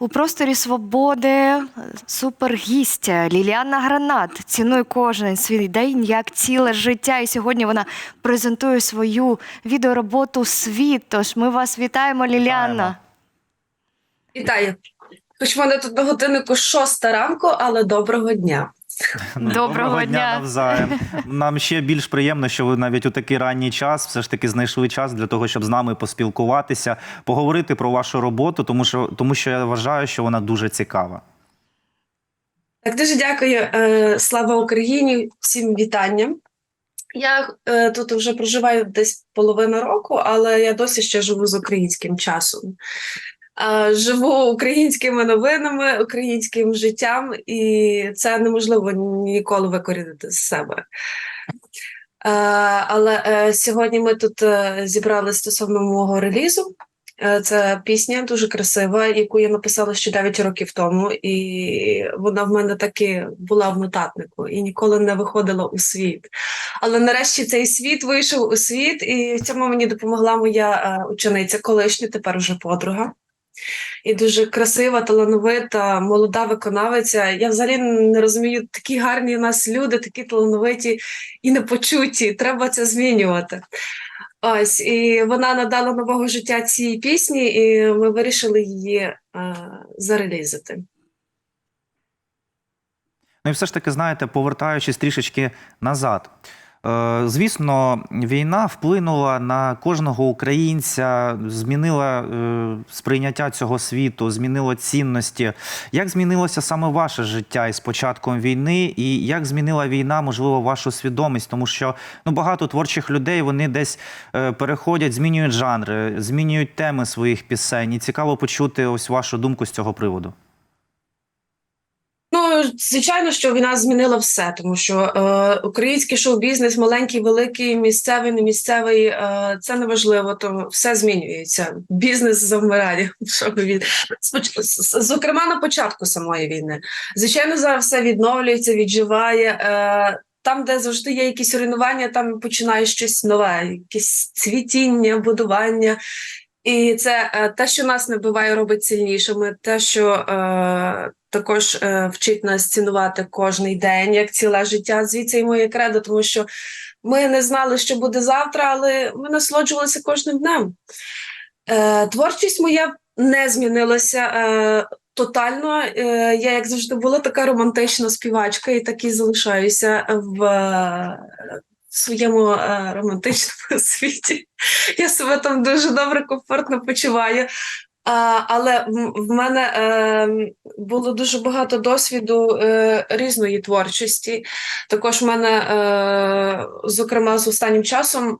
У просторі свободи супергістя Ліліана Гранат цінує кожен свій день як ціле життя. І сьогодні вона презентує свою відеороботу світ. Тож ми вас вітаємо, Ліліана. Вітаю. Хоч в мене тут на годиннику шоста ранку, але доброго дня. Доброго дня. навзаєм. Нам ще більш приємно, що ви навіть у такий ранній час все ж таки знайшли час для того, щоб з нами поспілкуватися, поговорити про вашу роботу, тому що тому що я вважаю, що вона дуже цікава. Так, дуже дякую. Е, Слава Україні! Всім вітання. Я е, тут вже проживаю десь половину року, але я досі ще живу з українським часом. Е, Живу українськими новинами, українським життям, і це неможливо ніколи викорінити з себе. Е, Але е, сьогодні ми тут зібрали стосовно мого релізу. Це пісня дуже красива, яку я написала ще 9 років тому, і вона в мене таки була в нотатнику і ніколи не виходила у світ. Але нарешті цей світ вийшов у світ, і в цьому мені допомогла моя учениця, колишня, тепер уже подруга. І дуже красива, талановита, молода виконавиця. Я взагалі не розумію, такі гарні у нас люди, такі талановиті і непочуті. Треба це змінювати. Ось, і вона надала нового життя цій пісні, і ми вирішили її е, зарелізити. Ну і все ж таки, знаєте, повертаючись трішечки назад. Е, Звісно, війна вплинула на кожного українця, змінила е, сприйняття цього світу, змінила цінності. Як змінилося саме ваше життя із початком війни, і як змінила війна, можливо, вашу свідомість? Тому що ну, багато творчих людей вони десь е, переходять, змінюють жанри, змінюють теми своїх пісень. І цікаво почути ось вашу думку з цього приводу. Ну, звичайно, що війна змінила все, тому що е, український шоу-бізнес, маленький, великий, місцевий, не місцевий, е, це неважливо, то все змінюється. Бізнес завмирає. Від... Зокрема, на початку самої війни. Звичайно, зараз все відновлюється, відживає. Е, там, де завжди є якісь руйнування, там починає щось нове, якесь цвітіння, будування. І це е, те, що нас не буває, робить сильнішими, те, що е, також е, вчить нас цінувати кожний день як ціле життя. Звідси і моє кредо, тому що ми не знали, що буде завтра, але ми насолоджувалися кожним днем. Е, творчість моя не змінилася. Е, Тотально Е, я, як завжди, була така романтична співачка, і так і залишаюся в е, своєму е, романтичному світі. Я себе там дуже добре, комфортно почуваю. А, але в, мене е, було дуже багато досвіду е, різної творчості. Також в мене, е, зокрема, з останнім часом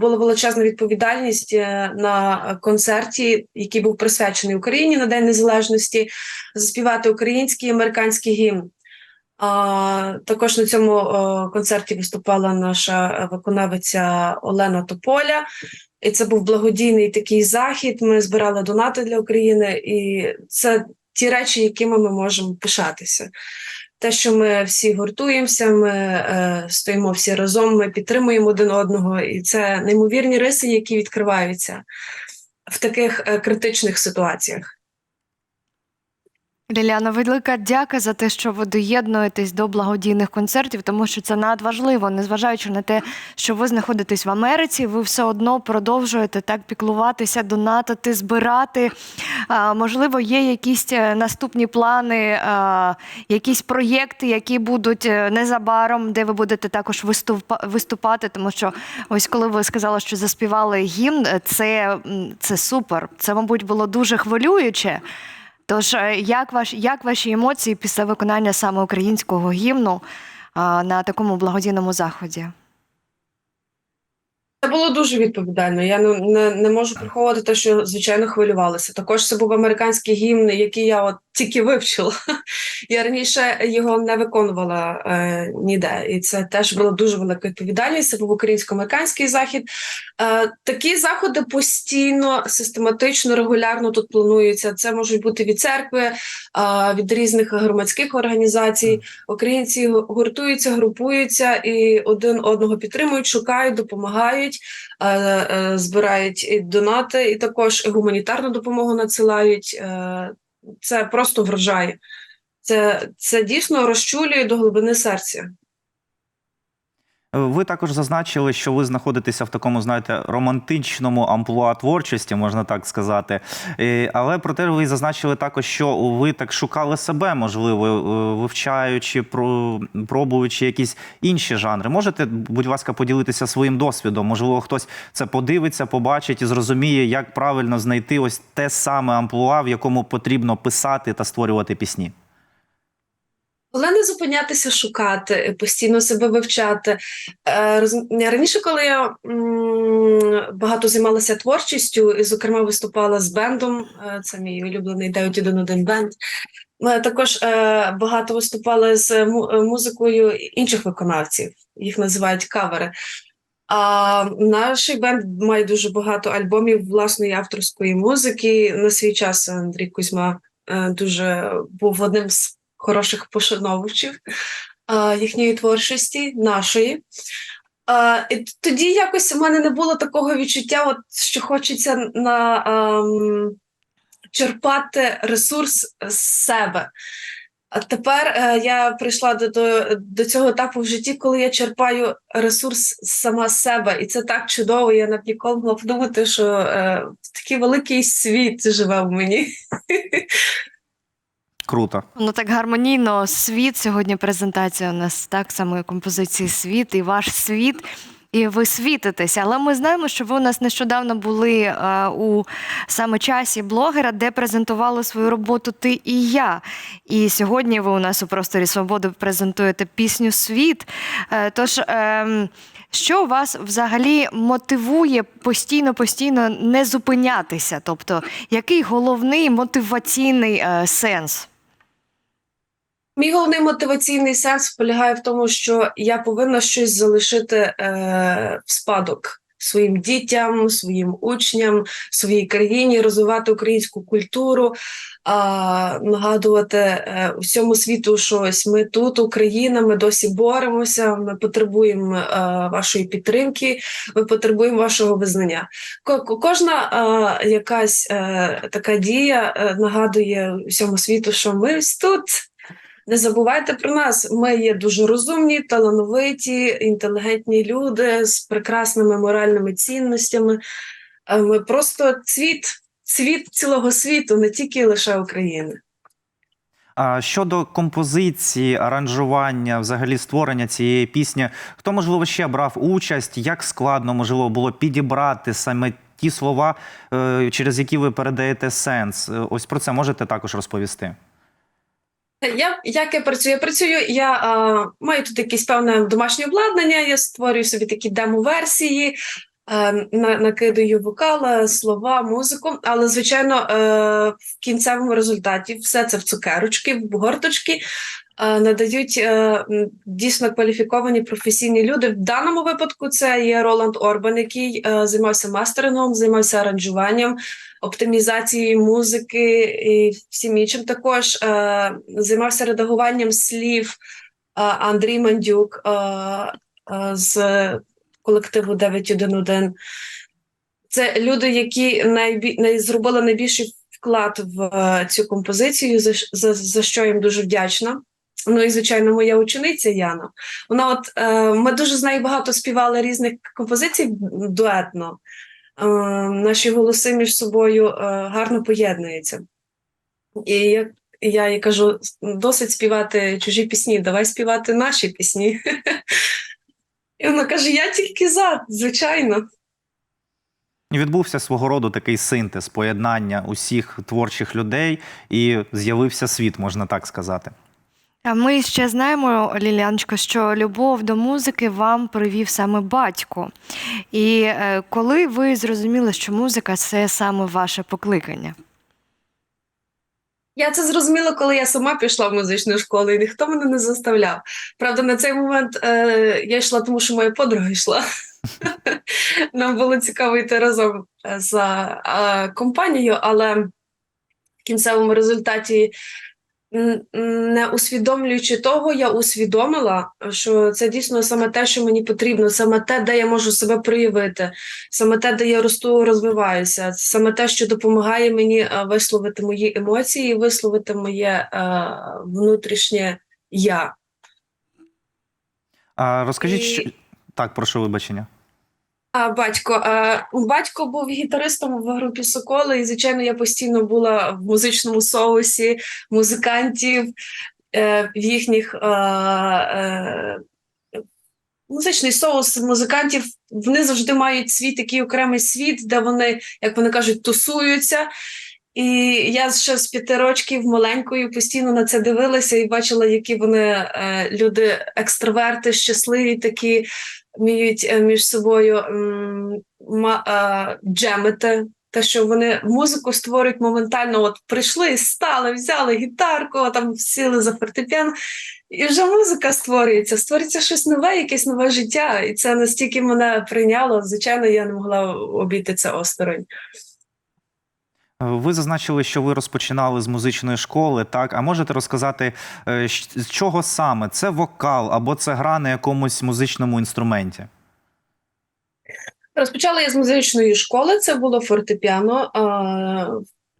була величезна відповідальність е, на концерті, який був присвячений Україні на День Незалежності, заспівати український і американський гімн. А, також на цьому о, концерті виступала наша е, виконавиця Олена Тополя. І це був благодійний такий захід. Ми збирали донати для України, і це ті речі, якими ми можемо пишатися. Те, що ми всі гуртуємося, ми е, стоїмо всі разом, ми підтримуємо один одного, і це неймовірні риси, які відкриваються в таких е, критичних ситуаціях. Ліляна, велика дяка за те, що ви доєднуєтесь до благодійних концертів, тому що це надважливо, незважаючи на те, що ви знаходитесь в Америці, ви все одно продовжуєте так піклуватися, донатити, збирати. А, можливо, є якісь е, наступні плани, а, якісь проєкти, які будуть е, незабаром, де ви будете також виступа- виступати. Тому що ось коли ви сказали, що заспівали гімн, е, це, це супер. Це, мабуть, було дуже хвилююче. Тож, е, як, ваш, як ваші емоції після виконання саме українського гімну а, на такому благодійному заході? Це було дуже відповідально. Я не, не, не можу приховувати те, що звичайно хвилювалася. Також це був американський гімн, який я от тільки вивчила. Я раніше його не виконувала е, ніде, і це теж була дуже велика відповідальність. Це був українсько-американський захід. Е, такі заходи постійно, систематично, регулярно тут плануються. Це можуть бути від церкви, е, від різних громадських організацій. Українці гуртуються, групуються і один одного підтримують, шукають, допомагають, е, е, збирають і донати, і також гуманітарну допомогу надсилають. Е, це просто вражає. Це, це дійсно розчулює до глибини серця. Е, Ви також зазначили, що ви знаходитеся в такому, знаєте, романтичному амплуа творчості, можна так сказати. Е, Але проте ви зазначили також, що ви так шукали себе, можливо, е, вивчаючи, про- пробуючи якісь інші жанри. Можете, будь ласка, поділитися своїм досвідом? Можливо, хтось це подивиться, побачить і зрозуміє, як правильно знайти ось те саме амплуа, в якому потрібно писати та створювати пісні. Але не зупинятися шукати, постійно себе вивчати. Е, Раніше, коли я багато займалася творчістю, і, зокрема, виступала з бендом, е, це мій улюблений 911 бенд. Також е, багато виступали з е, музикою інших виконавців, їх називають кавери. А наш бенд має дуже багато альбомів власної авторської музики. На свій час Андрій Кузьма е, дуже був одним з хороших пошановувачів е, їхньої творчості, нашої. Е, і тоді якось у мене не було такого відчуття, от, що хочеться на, ем, черпати ресурс з себе. А тепер е, я прийшла до, до, до цього етапу в житті, коли я черпаю ресурс сама з себе, і це так чудово. Я навіть ніколи могла подумати, що е, такий великий світ живе в мені. Круто. Ну так гармонійно світ сьогодні презентація у нас так самої композиції світ і ваш світ. І ви світитеся, але ми знаємо, що ви у нас нещодавно були е, у саме часі блогера, де презентували свою роботу Ти і я. І сьогодні ви у нас у просторі свободи презентуєте пісню Світ. Е, тож, е, що вас взагалі мотивує постійно, постійно не зупинятися? Тобто, який головний мотиваційний е, сенс? Мій головний мотиваційний сенс полягає в тому, що я повинна щось залишити е, в спадок своїм дітям, своїм учням, своїй країні, розвивати українську культуру, а, нагадувати е, всьому світу, що ось ми тут, Україна, ми досі боремося, ми потребуємо е, вашої підтримки, ми потребуємо вашого визнання. Ко- ко- Кожна е, якась е, така дія е, нагадує всьому світу, що ми тут. Не забувайте про нас. Ми є дуже розумні, талановиті, інтелігентні люди з прекрасними моральними цінностями. Ми просто цвіт, цвіт цілого світу, не тільки лише України. А щодо композиції, аранжування, взагалі створення цієї пісні, хто можливо ще брав участь? Як складно можливо було підібрати саме ті слова, е, через які ви передаєте сенс? Ось про це можете також розповісти. Я як я працюю? Я працюю, я а, маю тут якесь певне домашнє обладнання, я створюю собі такі демо-версії, е, на, накидаю вокал, е, слова, музику. Але, звичайно, а, в кінцевому результаті все це в цукерочки, в горточки. Е, Надають е, дійсно кваліфіковані професійні люди. В даному випадку це є Роланд Орбан, який е, займався мастерингом, займався аранжуванням, оптимізацією музики і всім іншим. Також займався редагуванням слів Андрій Мандюк з колективу 911. Це люди, які найбі... зробили найбільший вклад в цю композицію, за, за що їм дуже вдячна. Ну і звичайно, моя учениця Яна. Вона, от е, ми дуже з нею багато співали різних композицій дуетно. Е, наші голоси між собою е, гарно поєднуються. І я, я їй кажу: досить співати чужі пісні, давай співати наші пісні. І вона каже: Я тільки за, звичайно. Відбувся свого роду такий синтез, поєднання усіх творчих людей, і з'явився світ, можна так сказати. А ми ще знаємо, Ліляночко, що любов до музики вам привів саме батько. І е, коли ви зрозуміли, що музика це саме ваше покликання? Я це зрозуміла, коли я сама пішла в музичну школу, і ніхто мене не заставляв. Правда, на цей момент е, я йшла, тому що моя подруга йшла. Нам було цікаво йти разом е, за е, компанією, але в кінцевому результаті не усвідомлюючи того, я усвідомила, що це дійсно саме те, що мені потрібно, саме те, де я можу себе проявити, саме те, де я росту, розвиваюся, саме те, що допомагає мені е, висловити мої емоції, висловити моє е, внутрішнє я. А розкажіть, І- що... так, прошу вибачення. А батько, а, батько був гітаристом в групі Соколи, і звичайно, я постійно була в музичному соусі музикантів, е, в їхніх е, е, музичний соус музикантів. Вони завжди мають свій такий окремий світ, де вони, як вони кажуть, тусуються. І я ще з п'яти років маленькою постійно на це дивилася і бачила, які вони е, люди екстраверти, щасливі такі, вміють е, між собою е, джемити. Те, що вони музику створюють моментально, от прийшли, стали, взяли гітарку, там сіли за фортепіано, і вже музика створюється, створюється щось нове, якесь нове життя. І це настільки мене прийняло. Звичайно, я не могла обійти це осторонь. Е, Ви зазначили, що ви розпочинали з музичної школи, так? А можете розказати, е, з чого саме? Це вокал або це гра на якомусь музичному інструменті? Розпочала я з музичної школи, це було фортепіано,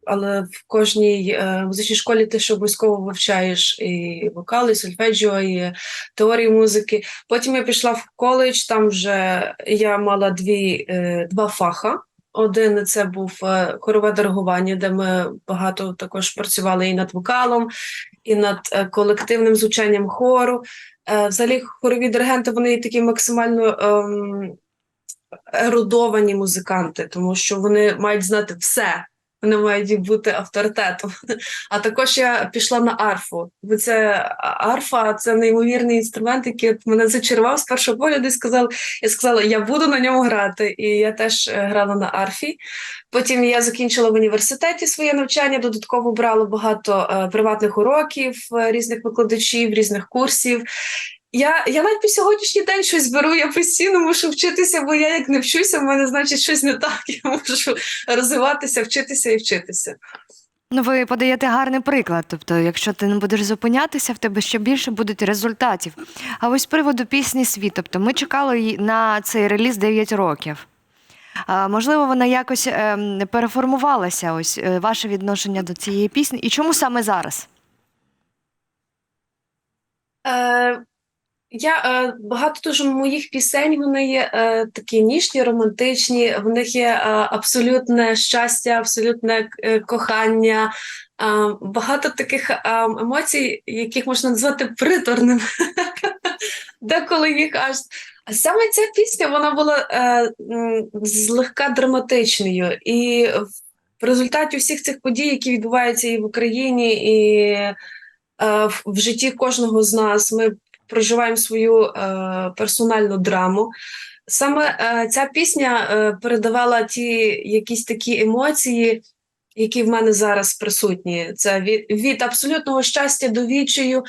але в кожній е, музичній школі ти ще обов'язково вивчаєш і вокал, і сольфеджіо, і теорію музики. Потім я пішла в коледж, там вже я мала дві, два фаха. Один це був е, хорове диригування, де ми багато також працювали і над вокалом, і над е, колективним звучанням хору. Е, Взагалі, хорові диригенти вони такі максимально ем, ерудовані музиканти, тому що вони мають знати все. Вони мають бути авторитетом. А також я пішла на арфу. Бо це арфа це неймовірний інструмент, який мене зачарував з першого погляду і сказав, я сказала, я буду на ньому грати. І я теж е, грала на арфі. Потім я закінчила в університеті своє навчання, додатково брала багато е, приватних уроків, е, різних викладачів, різних курсів. Я, я навіть по сьогоднішній день щось беру, я постійно мушу вчитися, бо я як не вчуся, в мене значить щось не так. Я мушу розвиватися, вчитися і вчитися. Ну, ви подаєте гарний приклад. Тобто, якщо ти не будеш зупинятися, в тебе ще більше будуть результатів. А ось з приводу пісні світ. Тобто, ми чекали на цей реліз 9 років. А, можливо, вона якось ем, переформувалася. Ось е, ваше відношення до цієї пісні. І чому саме зараз? Е, я е, багато дуже моїх пісень вони є е, такі ніжні, романтичні. В них є е, абсолютне щастя, абсолютне е, кохання. Е, багато таких е, емоцій, яких можна назвати приторними. Деколи їх аж. А саме ця пісня вона була е, злегка драматичною. І в результаті всіх цих подій, які відбуваються і в Україні, і е, в житті кожного з нас, ми проживаємо свою е, персональну драму. Саме е, ця пісня е, передавала ті якісь такі емоції, які в мене зараз присутні. Це від, від абсолютного щастя до відчаю.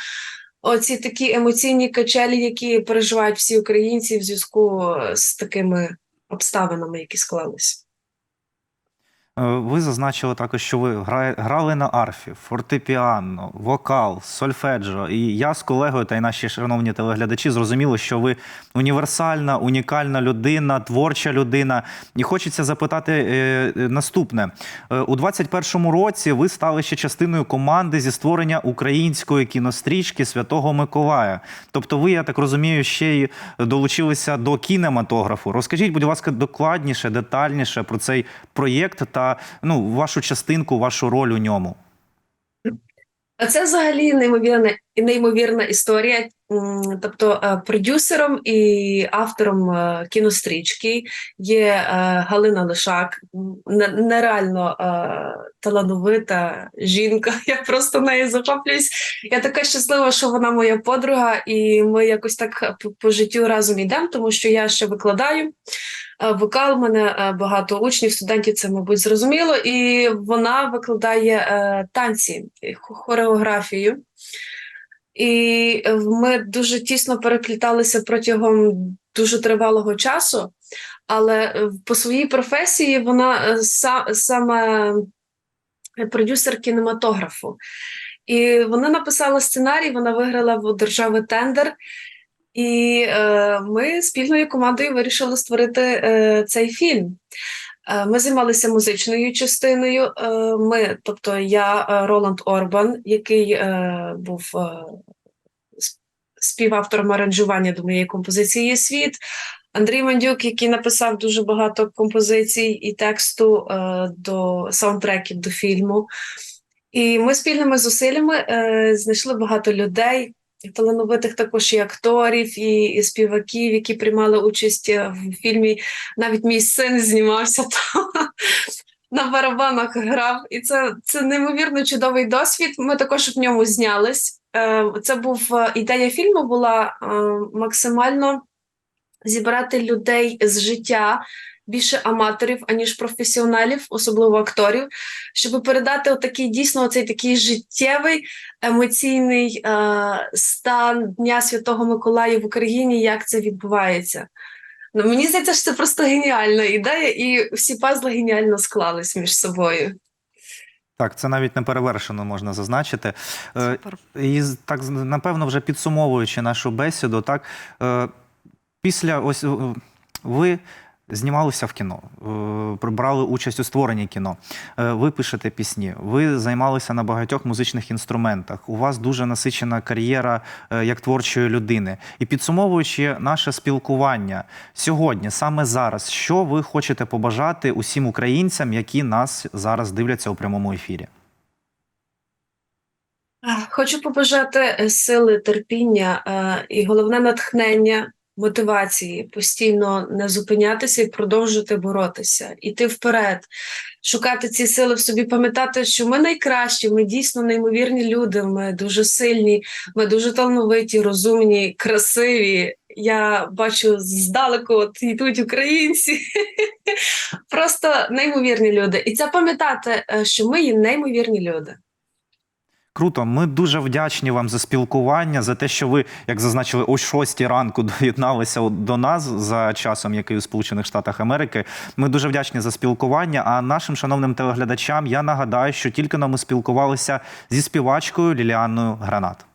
Оці такі емоційні качелі, які переживають всі українці в зв'язку з такими обставинами, які склалися. Е, Ви зазначили також, що ви грали на арфі, фортепіано, вокал, сольфеджо. І я з колегою та й наші шановні телеглядачі зрозуміли, що ви універсальна, унікальна людина, творча людина. І хочеться запитати е, наступне: Е, у 21-му році ви стали ще частиною команди зі створення української кінострічки Святого Миколая. Тобто, ви, я так розумію, ще й долучилися до кінематографу. Розкажіть, будь ласка, докладніше, детальніше про цей проєкт та ну, вашу частинку, вашу роль у ньому. Це взагалі неймовірна неймовірна історія. Тобто, е, продюсером і автором е, кінострічки є е, Галина Лишак, нереально талановита жінка. Я просто нею захоплююсь. Я така щаслива, що вона моя подруга, і ми якось так по життю разом йдемо, тому що я ще викладаю. Е, Вокал у мене е, багато учнів, студентів це, мабуть, зрозуміло. І вона викладає е, танці, хореографію. І ми дуже тісно перепліталися протягом дуже тривалого часу, але по своїй професії вона са, саме продюсер кінематографу. І вони написали сценарій, вона виграла в держави тендер. І е, ми спільною командою вирішили створити е, цей фільм. Е, Ми займалися музичною частиною. Е, Ми, тобто я е, Роланд Орбан, який е, був е, співавтором аранжування до моєї композиції «Є світ. Андрій Мандюк, який написав дуже багато композицій і тексту е, до саундтреків до фільму. І ми спільними зусиллями е, знайшли багато людей, талановитих також і акторів, і, і співаків, які приймали участь е, в фільмі. Навіть мій син знімався там. На барабанах грав, і це, це неймовірно чудовий досвід. Ми також в ньому знялись. Е, Це був е, ідея фільму була максимально зібрати людей з життя, більше аматорів, аніж професіоналів, особливо акторів, щоб передати отакий дійсно цей такий життєвий емоційний е, стан Дня Святого Миколая в Україні, як це відбувається. Ну, мені здається, що це просто геніальна ідея, і всі пазли геніально склались між собою. Так, це навіть не перевершено можна зазначити. Е, Супер. І так, напевно, вже підсумовуючи нашу бесіду, так е, після ось ви знімалися в кіно, е, брали участь у створенні кіно. Е, Ви пишете пісні, ви займалися на багатьох музичних інструментах. У вас дуже насичена кар'єра е, як творчої людини. І підсумовуючи наше спілкування сьогодні, саме зараз, що ви хочете побажати усім українцям, які нас зараз дивляться у прямому ефірі? Хочу побажати сили, терпіння і головне натхнення, мотивації, постійно не зупинятися і продовжувати боротися, іти вперед, шукати ці сили в собі, пам'ятати, що ми найкращі, ми дійсно неймовірні люди, ми дуже сильні, ми дуже талановиті, розумні, красиві. Я бачу здалеку, от йдуть українці. Просто неймовірні люди. І це пам'ятати, е, що ми є неймовірні люди. Круто, ми дуже вдячні вам за спілкування, за те, що ви, як зазначили, о 6 ранку доєдналися до нас за часом, який у Сполучених Штатах Америки. Ми дуже вдячні за спілкування. А нашим шановним телеглядачам я нагадаю, що тільки нам ми спілкувалися зі співачкою Ліліаною Гранат.